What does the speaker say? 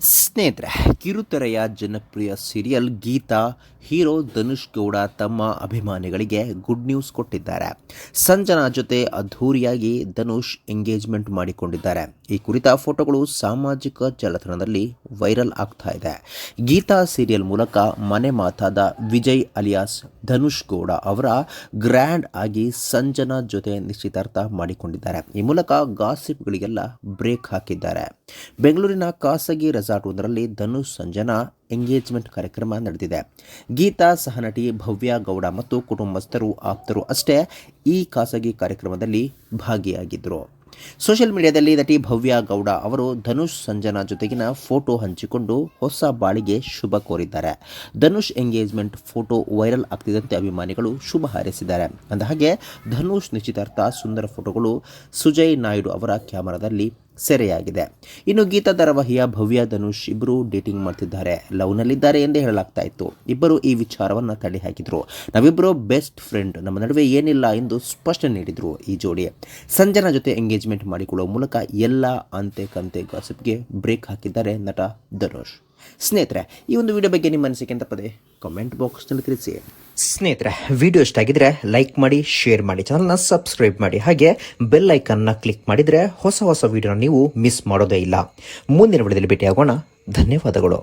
ಸ್ನೇಹಿತರೆ, ಕಿರುತೆರೆಯ ಜನಪ್ರಿಯ ಸೀರಿಯಲ್ ಗೀತಾ, ಹೀರೋ ಧನುಷ್ ಗೌಡ ತಮ್ಮ ಅಭಿಮಾನಿಗಳಿಗೆ ಗುಡ್ ನ್ಯೂಸ್ ಕೊಟ್ಟಿದ್ದಾರೆ. ಸಂಜನಾ ಜೊತೆ ಅದ್ಧೂರಿಯಾಗಿ ಧನುಷ್ ಎಂಗೇಜ್ಮೆಂಟ್ ಮಾಡಿಕೊಂಡಿದ್ದಾರೆ. ಈ ಕುರಿತ ಫೋಟೋಗಳು ಸಾಮಾಜಿಕ ಜಾಲತಾಣದಲ್ಲಿ ವೈರಲ್ ಆಗ್ತಾ ಇದೆ. ಗೀತಾ ಸೀರಿಯಲ್ ಮೂಲಕ ಮನೆ ಮಾತಾದ ವಿಜಯ್ ಅಲಿಯಾಸ್, ಧನುಷ್ ಗೌಡ ಅವರ ಗ್ರ್ಯಾಂಡ್ ಆಗಿ ಸಂಜನಾ ಜೊತೆ ನಿಶ್ಚಿತಾರ್ಥ ಮಾಡಿಕೊಂಡಿದ್ದಾರೆ. ಈ ಮೂಲಕ ಗಾಸಿಪ್ಗಳಿಗೆಲ್ಲ ಬ್ರೇಕ್ ಹಾಕಿದ್ದಾರೆ. ಬೆಂಗಳೂರಿನ ಖಾಸಗಿ ರೆಸಾರ್ಟ್ ಒಂದರಲ್ಲಿ ಧನುಷ್ ಸಂಜನಾ ಎಂಗೇಜ್ಮೆಂಟ್ ಕಾರ್ಯಕ್ರಮ ನಡೆದಿದೆ. ಗೀತಾ ಸಹನಟಿ ಭವ್ಯ ಗೌಡ ಮತ್ತು ಕುಟುಂಬಸ್ಥರು ಆಪ್ತರು ಅಷ್ಟೇ ಈ ಖಾಸಗಿ ಕಾರ್ಯಕ್ರಮದಲ್ಲಿ ಭಾಗಿಯಾಗಿದ್ದರು. ಸೋಷಿಯಲ್ ಮೀಡಿಯಾದಲ್ಲಿ ನಟಿ ಭವ್ಯ ಗೌಡ ಅವರು ಧನುಷ್ ಸಂಜನಾ ಜೊತೆಗಿನ ಫೋಟೋ ಹಂಚಿಕೊಂಡು ಹೊಸ ಬಾಳಿಗೆ ಶುಭ ಕೋರಿದ್ದಾರೆ. ಧನುಷ್ ಎಂಗೇಜ್ಮೆಂಟ್ ಫೋಟೋ ವೈರಲ್ ಆಗ್ತಿದ್ದಂತೆ ಅಭಿಮಾನಿಗಳು ಶುಭ ಹಾರೈಸಿದ್ದಾರೆ. ಅಂದಹಾಗೆ, ಧನುಷ್ ನಿಶ್ಚಿತಾರ್ಥ ಸುಂದರ ಫೋಟೋಗಳು ಸುಜಯ್ ನಾಯ್ಡು ಅವರ ಕ್ಯಾಮರಾದಲ್ಲಿ ಸೆರೆಯಾಗಿದೆ. ಇನ್ನು ಗೀತಾ ಧಾರಾವಾಹಿಯ ಭವ್ಯ ಧನುಷ್ ಇಬ್ಬರು ಡೇಟಿಂಗ್ ಮಾಡ್ತಿದ್ದಾರೆ. ಲವ್ನಲ್ಲಿದ್ದಾರೆ ಎಂದೇ ಹೇಳಲಾಗ್ತಾ ಇತ್ತು. ಇಬ್ಬರು ಈ ವಿಚಾರವನ್ನು ತಳ್ಳಿ ಹಾಕಿದ್ರು ನಾವಿಬ್ಬರು ಬೆಸ್ಟ್ ಫ್ರೆಂಡ್ ನಮ್ಮ ನಡುವೆ ಏನಿಲ್ಲ ಎಂದು ಸ್ಪಷ್ಟನೆ ನೀಡಿದರು ಈ ಜೋಡಿ. ಸಂಜನಾ ಜೊತೆ ಎಂಗೇಜ್ಮೆಂಟ್ ಮಾಡಿಕೊಳ್ಳುವ ಮೂಲಕ ಎಲ್ಲ ಅಂತೆ ಕಂತೆ ಗಾಸಿಪ್ಗೆ ಬ್ರೇಕ್ ಹಾಕಿದ್ದಾರೆ ನಟ ಧನುಷ್. ಸ್ನೇಹಿತರೆ, ಈ ಒಂದು ವಿಡಿಯೋ ಬಗ್ಗೆ ನಿಮ್ಮ ಅನಿಸಿಕೆ ಅಂತ ಪದೇ? ಕಾಮೆಂಟ್ ಬಾಕ್ಸ್ನಲ್ಲಿ ತಿಳಿಸಿ. ಸ್ನೇಹಿತರೆ ವಿಡಿಯೋ ಇಷ್ಟ ಆಗಿದ್ರೆ ಲೈಕ್ ಮಾಡಿ ಶೇರ್ ಮಾಡಿ ಚಾನಲ್ನ ಸಬ್ಸ್ಕ್ರೈಬ್ ಮಾಡಿ. ಹಾಗೆ ಬೆಲ್ ಐಕನ್ನ ಕ್ಲಿಕ್ ಮಾಡಿದರೆ ಹೊಸ ಹೊಸ ವಿಡಿಯೋನ ನೀವು ಮಿಸ್ ಮಾಡೋದೇ ಇಲ್ಲ. ಮುಂದಿನ ವಿಡಿಯೋದಲ್ಲಿ ಭೇಟಿಯಾಗೋಣ. ಧನ್ಯವಾದಗಳು.